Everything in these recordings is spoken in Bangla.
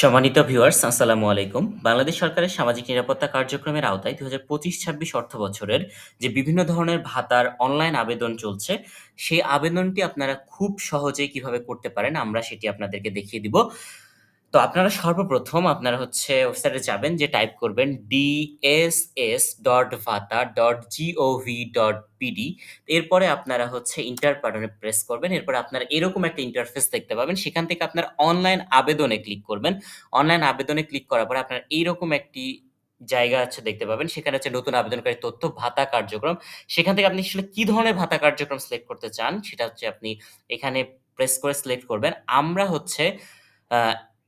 সম্মানিত ভিউয়ার্স, আসসালামু আলাইকুম। বাংলাদেশ সরকারের সামাজিক নিরাপত্তা কার্যক্রমের আওতায় দু হাজার পঁচিশ ছাব্বিশ অর্থ বছরের যে বিভিন্ন ধরনের ভাতার অনলাইন আবেদন চলছে, সেই আবেদনটি আপনারা খুব সহজেই কীভাবে করতে পারেন আমরা সেটি আপনাদেরকে দেখিয়ে দিব। তো আপনারা সর্বপ্রথম আপনারা হচ্ছে ওয়েবসাইটে যাবেন, যে টাইপ করবেন ডিএসএস ডট ভাতা ডট জিওভি ডট পিডি এরপরে আপনারা হচ্ছে ইন্টার বাটনে প্রেস করবেন, এরপরে আপনারা এরকম একটা ইন্টারফেস দেখতে পাবেন, সেখান থেকে আপনার অনলাইন আবেদনে ক্লিক করবেন। অনলাইন আবেদনে ক্লিক করার পরে আপনার এইরকম একটি জায়গা আছে দেখতে পাবেন, সেখানে হচ্ছে নতুন আবেদনকারী তথ্য ভাতা কার্যক্রম। সেখান থেকে আপনি আসলে কি ধরনের ভাতা কার্যক্রম সিলেক্ট করতে চান, সেটা হচ্ছে আপনি এখানে প্রেস করে সিলেক্ট করবেন। আমরা হচ্ছে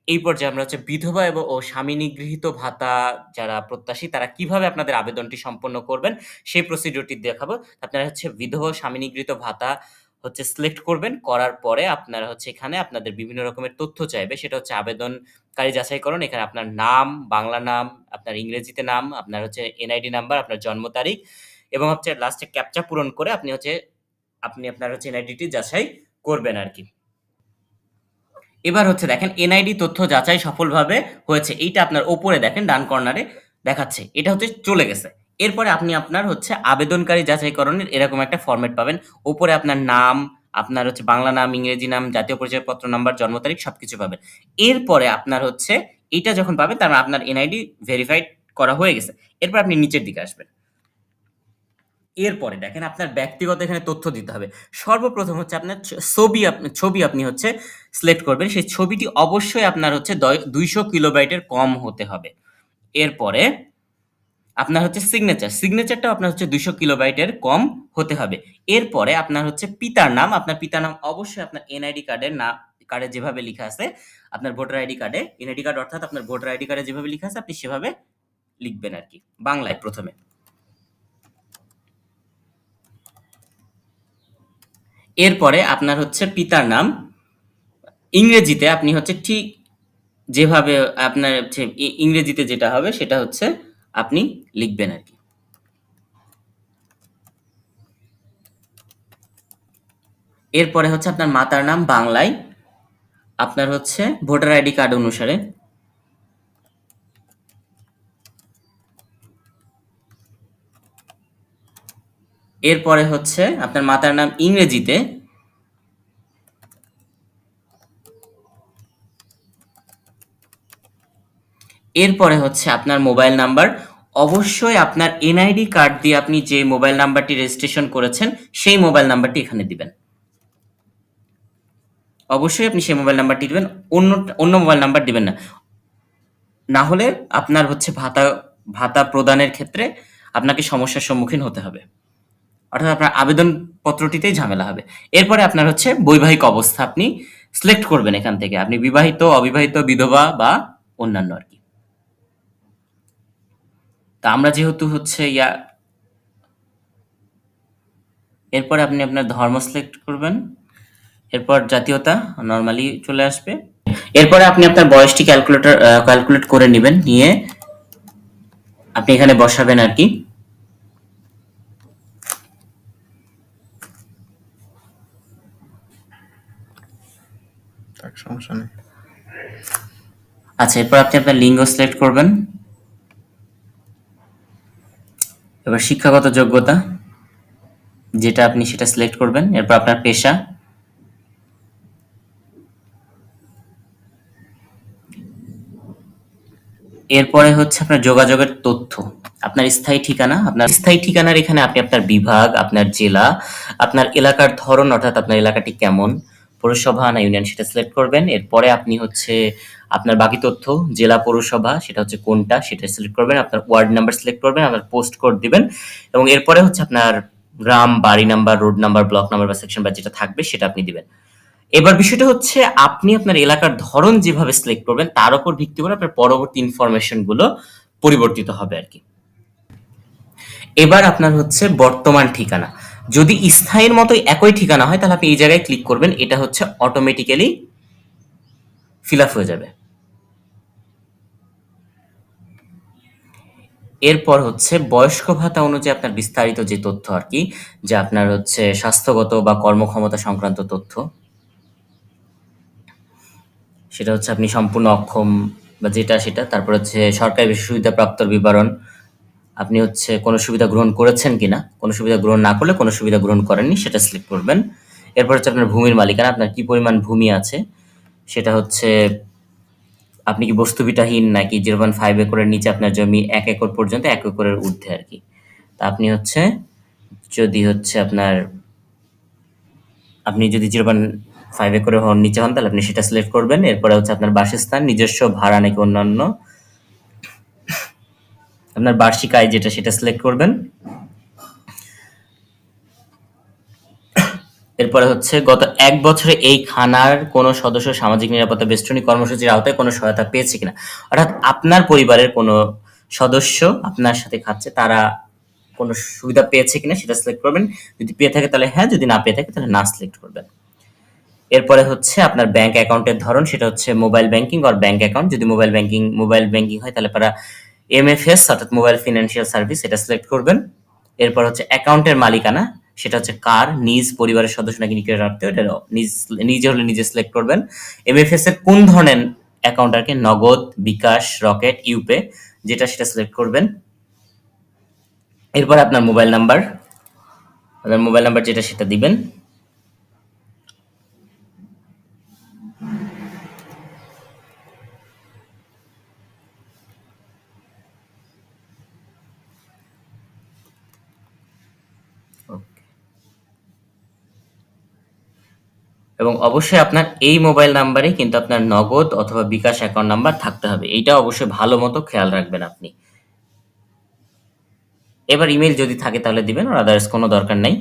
এই পর্যায়ে আমরা হচ্ছে বিধবা এবং ও স্বামী নিগৃহীত ভাতা যারা প্রত্যাশী, তারা কীভাবে আপনাদের আবেদনটি সম্পন্ন করবেন, সেই প্রসিডিওরটি দেখাবো। আপনারা হচ্ছে বিধবা স্বামী নিগৃহীত ভাতা হচ্ছে সিলেক্ট করবেন, করার পরে আপনারা হচ্ছে এখানে আপনাদের বিভিন্ন রকমের তথ্য চাইবে। সেটা হচ্ছে আবেদনকারী যাচাইকরণ, এখানে আপনার নাম, বাংলা নাম, আপনার ইংরেজিতে নাম, আপনার হচ্ছে এনআইডি নাম্বার আপনার জন্ম তারিখ এবং হচ্ছে লাস্টে ক্যাপচা পূরণ করে আপনি হচ্ছে, আপনি আপনার হচ্ছে এনআইডিটি যাচাই করবেন আর কি। এবার হচ্ছে দেখেন এনআইডি তথ্য যাচাই সফলভাবে হয়েছে। এইটা আপনার ওপরে দেখেন, ডান কর্নারে দেখাচ্ছে। এটা হচ্ছে চলে গেছে। এরপরে আপনি আপনার হচ্ছে আবেদনকারী যাচাইকরণের এরকম একটা ফরম্যাট পাবেন। ওপরে আপনার নাম, আপনার হচ্ছে বাংলা নাম, ইংরেজি নাম, জাতীয় পরিচয়পত্র নাম্বার জন্ম তারিখ সবকিছু পাবেন। এরপরে আপনার হচ্ছে এটা যখন পাবেন, তার মানে আপনার এনআইডি ভেরিফাইড করা হয়ে গেছে। এরপর আপনি নিচের দিকে আসবেন। এরপরে দেখেন আপনার ব্যক্তিগত এখানে তথ্য দিতে হবে। সর্বপ্রথম হচ্ছে আপনার ছবি ছবি আপনি হচ্ছে সিলেক্ট করবেন। সেই ছবিটি অবশ্যই আপনার হচ্ছে দুইশো কিলোবাইটের কম হতে হবে। এরপরে আপনার হচ্ছে সিগনেচার সিগনেচারটাও আপনার হচ্ছে দুইশো কিলোবাইটের কম হতে হবে। এরপরে আপনার হচ্ছে পিতার নাম। আপনার পিতার নাম অবশ্যই আপনার এনআইডি কার্ডের না কার্ডে যেভাবে লেখা আছে, আপনার ভোটার আইডি কার্ডে এনআইডি কার্ড অর্থাৎ আপনার ভোটার আইডি কার্ডে যেভাবে লেখা আছে, আপনি সেভাবে লিখবেন আর কি বাংলায় প্রথমে। এরপরে আপনার হচ্ছে পিতার নাম। ইংরেজিতে আপনি হচ্ছে ঠিক যেভাবে আপনার ইংরেজিতে যেটা হবে সেটা হচ্ছে আপনি লিখবেন আর কি। এরপরে হচ্ছে আপনার মাতার নাম বাংলায়। আপনার হচ্ছে ভোটার আইডি কার্ড অনুসারে। এরপরে হচ্ছে আপনার মাতার নাম ইংরেজিতে এরপরে হচ্ছে আপনার মোবাইল নাম্বার। অবশ্যই আপনার এনআইডি কার্ড দিয়ে আপনি যে মোবাইল নাম্বারটি রেজিস্ট্রেশন করেছেন, সেই মোবাইল নাম্বারটি এখানে দিবেন। অবশ্যই আপনি সেই মোবাইল নাম্বারটি দিবেন, অন্য অন্য মোবাইল নাম্বার দিবেন না। না হলে আপনার হচ্ছে ভাতা ভাতা প্রদানের ক্ষেত্রে আপনাকে সমস্যার সম্মুখীন হতে হবে। অর্থাৎ আপনার আবেদন পত্রটিতেই ঝামেলা হবে। এরপরে আপনার হচ্ছে বৈবাহিক অবস্থা আপনি সিলেক্ট করবেন এখান থেকে। আপনি বিবাহিত, অবিবাহিত, বিধবা বা অন্যান্য আর কি। তা আমরা যেহেতু হচ্ছে ইয়া, এরপরে আপনি আপনার ধর্ম সিলেক্ট করবেন। এরপর জাতীয়তা নর্মালি চলে আসবে। এরপরে আপনি আপনার বয়সটি ক্যালকুলেটর ক্যালকুলেট করে নেবেন। নিয়ে আপনি এখানে বসাবেন আর কি। সমস্যা নেই। আচ্ছা এরপর আপনি আপনার লিঙ্গ সিলেক্ট করবেন। এবার শিক্ষাগত যোগ্যতা, যেটা আপনি সেটা সিলেক্ট করবেন। এরপর আপনার পেশা। এরপরে হচ্ছে আপনার যোগাযোগের তথ্য। আপনার স্থায়ী ঠিকানা, আপনার স্থায়ী ঠিকানার এখানে আপনি আপনার বিভাগ, আপনার জেলা, আপনার এলাকার ধরন, অর্থাৎ আপনার এলাকাটি কেমন পৌরসভা না ইউনিয়ন সেটা সিলেক্ট করবেন। এরপরে আপনি হচ্ছে আপনার বাকি তথ্য, জেলা পৌরসভা, সেটা হচ্ছে কোনটা সেটা সিলেক্ট করবেন, আপনার ওয়ার্ড নাম্বার সিলেক্ট করবেন, আপনার পোস্ট কোড দিবেন এবং এরপরে হচ্ছে আপনার গ্রাম, বাড়ি number road number block number বা সেকশন বা যেটা থাকবে সেটা আপনি দিবেন। এবার বিষয়টা হচ্ছে আপনি আপনার এলাকার ধরন যেভাবে সিলেক্ট করবেন, তার উপর ভিত্তি করে আপনার পরবর্তী ইনফরমেশনগুলো পরিবর্তিত হবে আর কি। এবার আপনার হচ্ছে বর্তমান ঠিকানা। যদি স্থায়ীর মতো একই ঠিকানা হয়, তাহলে আপনি এই জায়গায় ক্লিক করবেন। এটা হচ্ছে অটোমেটিক্যালি ফিল আপ হয়ে যাবে। এরপর হচ্ছে বয়স্ক ভাতা অনুযায়ী আপনার বিস্তারিত যে তথ্য আর কি, যে আপনার হচ্ছে স্বাস্থ্যগত বা কর্মক্ষমতা সংক্রান্ত তথ্য। সেটা হচ্ছে আপনি সম্পূর্ণ অক্ষম বা যেটা সেটা, তারপর হচ্ছে সরকারি বেশি সুবিধা প্রাপ্তর বিবরণ আপনি হচ্ছে কোনো সুবিধা গ্রহণ করেছেন কিনা? কোনো সুবিধা গ্রহণ না করলে কোনো সুবিধা গ্রহণ করেননি, সেটা সিলেক্ট করবেন। এরপর হচ্ছে আপনার ভূমির মালিকানা, আপনার কি পরিমাণ ভূমি আছে? সেটা হচ্ছে আপনি কি বস্তুবিটাহীন নাকি জিরো পয়েন্ট ফাইভ একরের নিচে আপনার জমি এক একর পর্যন্ত এক একরের ঊর্ধ্বে আর কি? তা আপনি হচ্ছে যদি হচ্ছে আপনার, আপনি যদি জিরো পয়েন্ট ফাইভ একরের হন নিচে হন তাহলে আপনি সেটা সিলেক্ট করবেন। এরপরে হচ্ছে আপনার বাসস্থান, নিজস্ব ভাড়া নাকি অন্যান্য আপনার বার্ষিক আয় যেটা সেটা সিলেক্ট করবেন। এরপরে হচ্ছে গত এক বছরে এই খানার কোনো সদস্য সামাজিক নিরাপত্তা বেষ্টনী কর্মসূচির আওতায় কোনো সহায়তা পেয়েছে কিনা? অর্থাৎ আপনার পরিবারের কোনো সদস্য আপনার সাথে খাচ্ছে, তারা কোনো সুবিধা পেয়েছে কিনা সেটা সিলেক্ট করবেন। যদি পেয়ে থাকে তাহলে হ্যাঁ যদি না পেয়ে থাকে তাহলে না সিলেক্ট করবেন। এরপরে হচ্ছে আপনার ব্যাংক অ্যাকাউন্টের ধরন, সেটা হচ্ছে মোবাইল ব্যাংকিং আর ব্যাংক অ্যাকাউন্ট যদি মোবাইল ব্যাংকিং মোবাইল ব্যাংকিং হয় তাহলে আপনারা এমএফএস অর্থাৎ মোবাইল ফিনান্সিয়াল সার্ভিস এটা সিলেক্ট করবেন। এরপর হচ্ছে অ্যাকাউন্টের মালিকানা, সেটা হচ্ছে কার, নিজ পরিবারের সদস্য নাকি নিকট আত্মীয়, এটা নিজ, নিজে হলে নিজে সিলেক্ট করবেন। এমএফএস এর কোন ধরনের অ্যাকাউন্ট আর কি? নগদ, বিকাশ, রকেট, ইউপে, যেটা সেটা সিলেক্ট করবেন। এরপর আপনার মোবাইল নাম্বার আপনার মোবাইল নাম্বার যেটা সেটা দিবেন। এবং অবশ্যই আপনার এই মোবাইল নাম্বারে কিন্তু আপনার নগদ অথবা বিকাশ অ্যাকাউন্ট নাম্বার থাকতে হবে। এটা অবশ্যই ভালো মতো খেয়াল রাখবেন আপনি। এবার ইমেল যদি থাকে তাহলে দিবেন, আর আদার্স কোনো দরকার নাই।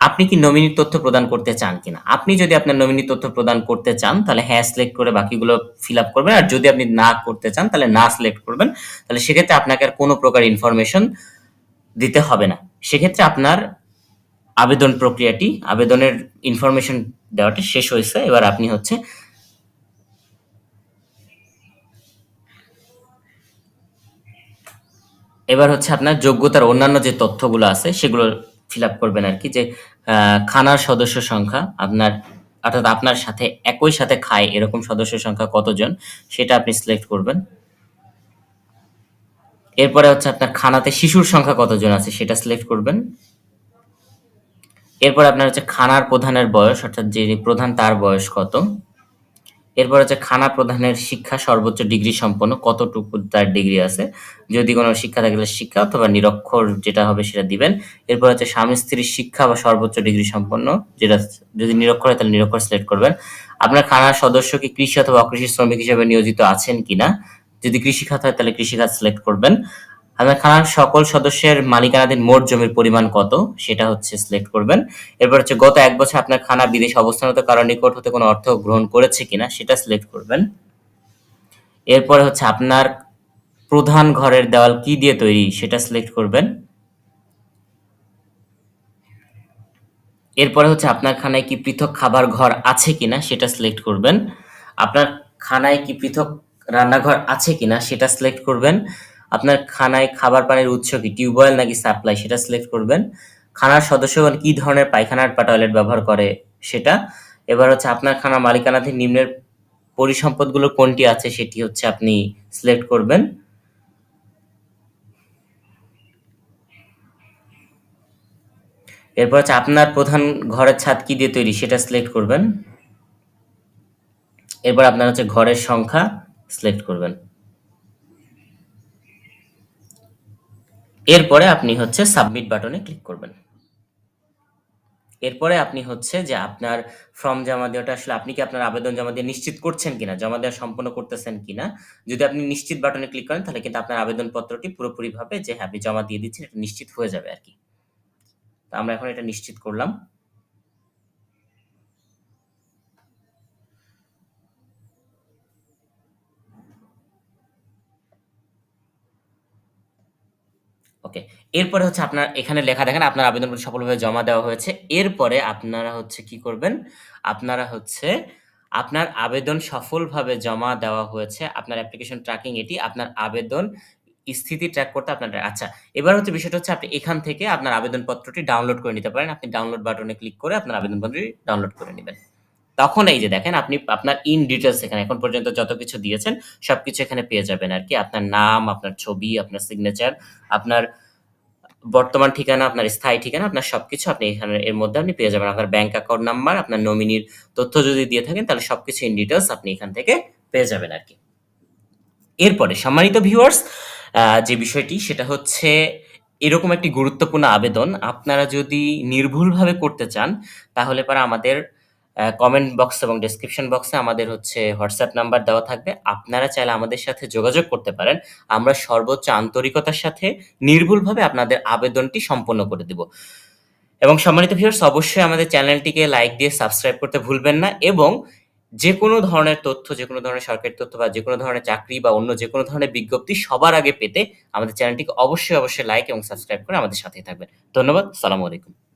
আপনি কি নমিনি তথ্য প্রদান করতে চান কিনা? আপনি যদি আপনার নমিনি তথ্য প্রদান করতে চান, তাহলে হ্যাঁ সিলেক্ট করে বাকিগুলো ফিল আপ করবেন। আর যদি আপনি না করতে চান, তাহলে না সিলেক্ট করবেন। তাহলে সেক্ষেত্রে আপনাকে আর কোনো প্রকার ইনফরমেশন দিতে হবে না। সেক্ষেত্রে আপনার আবেদন প্রক্রিয়াটি, আবেদনের ইনফরমেশন দেওয়াটা শেষ হয়েছে। এবার আপনি হচ্ছে এবার হচ্ছে আপনার যোগ্যতার অন্যান্য যে তথ্যগুলো আছে, সেগুলো ফিল আপ করবেন আর কি, যে খানার সদস্য সংখ্যা, আপনার, অর্থাৎ আপনার সাথে, একই সাথে খায় এরকম সদস্য সংখ্যা কতজন, সেটা আপনি সিলেক্ট করবেন। এরপরে হচ্ছে আপনার খানাতে শিশুর সংখ্যা কতজন আছে, সেটা সিলেক্ট করবেন। এরপর আপনার হচ্ছে খানার প্রধানের বয়স, অর্থাৎ যিনি প্রধান তার বয়স কত? এরপর হচ্ছে খানা প্রধানের শিক্ষা সর্বোচ্চ ডিগ্রি সম্পন্ন, কতটুকু তার ডিগ্রি আছে? যদি কোনো শিক্ষা থাকলে শিক্ষা অথবা নিরক্ষর যেটা হবে সেটা দিবেন। এরপর হচ্ছে স্বামী স্ত্রীর শিক্ষা বা সর্বোচ্চ ডিগ্রি সম্পন্ন, যেটা যদি নিরক্ষর হয় তাহলে নিরক্ষর সিলেক্ট করবেন। আপনার খানার সদস্য কি কৃষি অথবা অকৃষি শ্রমিক হিসেবে নিয়োজিত আছেন কিনা? যদি কৃষিখাত হয় তাহলে কৃষিখাত সিলেক্ট করবেন। আপনার খানার সকল সদস্যের মালিকানাধীন মোট জমির পরিমাণ কত সেটা হচ্ছে সিলেক্ট করবেন। এরপর হচ্ছে গত এক বছর আপনার খানা বিদেশে অবস্থানরত কারণ নিকট হতে কোনো অর্থ গ্রহণ করেছে কিনা সেটা সিলেক্ট করবেন। এরপরে হচ্ছে আপনার প্রধান ঘরের দেওয়াল কি দিয়ে তৈরি সেটা সিলেক্ট করবেন। এরপরে হচ্ছে আপনার খানায় কি পৃথক খাবার ঘর আছে কিনা সেটা সিলেক্ট করবেন। আপনার খানায় কি পৃথক রান্নাঘর আছে কিনা সেটা সিলেক্ট করবেন। আপনার খানায় খাবার পানির উৎস কি টিউবওয়েল নাকি সাপ্লাই, সেটা সিলেক্ট করবেন। খানার সদস্যগণ কি ধরনের পায়খানার বা টয়লেট ব্যবহার করে সেটা? এবার হচ্ছে আপনার খানা মালিকানাধীন নিম্নের পরিসম্পদগুলো কোনটি আছে সেটি হচ্ছে আপনি সিলেক্ট করবেন। এরপর হচ্ছে আপনার প্রধান ঘরের ছাদ কি দিয়ে তৈরি সেটা সিলেক্ট করবেন। এরপর আপনার হচ্ছে ঘরের সংখ্যা সিলেক্ট করবেন। এরপরে আপনি হচ্ছে সাবমিট বাটনে ক্লিক করবেন। এরপরে আপনি হচ্ছে যে আপনার ফর্ম জমা দেওয়াটা আসলে আপনি কি আপনার আবেদন জমা দিয়ে নিশ্চিত করছেন কিনা, জমা দেওয়া সম্পন্ন করতেছেন কিনা? যদি আপনি নিশ্চিত বাটনে ক্লিক করেন, তাহলে কিন্তু আপনার আবেদনপত্রটি পুরোপুরিভাবে যে হ্যাঁ আপনি জমা দিয়ে দিচ্ছেন, এটা নিশ্চিত হয়ে যাবে আর কি। তো আমরা এখন এটা নিশ্চিত করলাম। ওকে, এরপরে হচ্ছে আপনার এখানে লেখা দেখেন, আপনার আবেদনপত্র সফলভাবে জমা দেওয়া হয়েছে। এরপরে আপনারা হচ্ছে কি করবেন? আপনারা হচ্ছে আপনার আবেদন সফলভাবে জমা দেওয়া হয়েছে। আপনার অ্যাপ্লিকেশন ট্র্যাকিং এটি, আপনার আবেদন স্থিতি ট্র্যাক করতে আপনার আচ্ছা এবার হচ্ছে বিষয়টা হচ্ছে আপনি এখান থেকে আপনার আবেদনপত্রটি ডাউনলোড করে নিতে পারেন। আপনি ডাউনলোড বাটনে ক্লিক করে আপনার আবেদনপত্রটি ডাউনলোড করে নেবেন। তখন এই যে দেখেন আপনি আপনার ইন ডিটেলস এখানে এখন পর্যন্ত যত কিছু দিয়েছেন সবকিছু এখানে পেয়ে যাবেন আর কি। আপনার নাম, আপনার ছবি, আপনার সিগনেচার, আপনার বর্তমান ঠিকানা, আপনার স্থায়ী ঠিকানা, আপনার সবকিছু আপনি এখানে এর মধ্যে আপনি পেয়ে যাবেন। আপনার ব্যাংক অ্যাকাউন্ট নাম্বার, আপনার নমিনির তথ্য যদি দিয়ে থাকেন তাহলে সবকিছু ইন ডিটেলস আপনি এখান থেকে পেয়ে যাবেন আর কি। এরপরে সম্মানিত ভিউয়ার্স যে বিষয়টি সেটা হচ্ছে এরকম একটি গুরুত্বপূর্ণ আবেদন। আপনারা যদি নির্ভুলভাবে করতে চান তাহলে পরে আমাদের কমেন্ট বক্স এবং ডেসক্রিপশন বক্সে আমাদের হচ্ছে হোয়াটসঅ্যাপ নাম্বার দেওয়া থাকবে। আপনারা চাইলে আমাদের সাথে যোগাযোগ করতে পারেন। আমরা সর্বোচ্চ আন্তরিকতার সাথে নির্ভুলভাবে আপনাদের আবেদনটি সম্পন্ন করে দিব। এবং সম্মানিত ভিউয়ার্স অবশ্যই আমাদের চ্যানেলটিকে লাইক দিয়ে সাবস্ক্রাইব করতে ভুলবেন না এবং যেকোনো ধরনের তথ্য, যেকোনো ধরনের সরকারি তথ্য বা যেকোনো ধরনের চাকরি বা অন্য যেকোনো ধরনের বিজ্ঞপ্তি সবার আগে পেতে আমাদের চ্যানেলটিকে অবশ্যই, অবশ্যই লাইক এবং সাবস্ক্রাইব করে আমাদের সাথেই থাকবেন। ধন্যবাদ। সালামু আলাইকুম।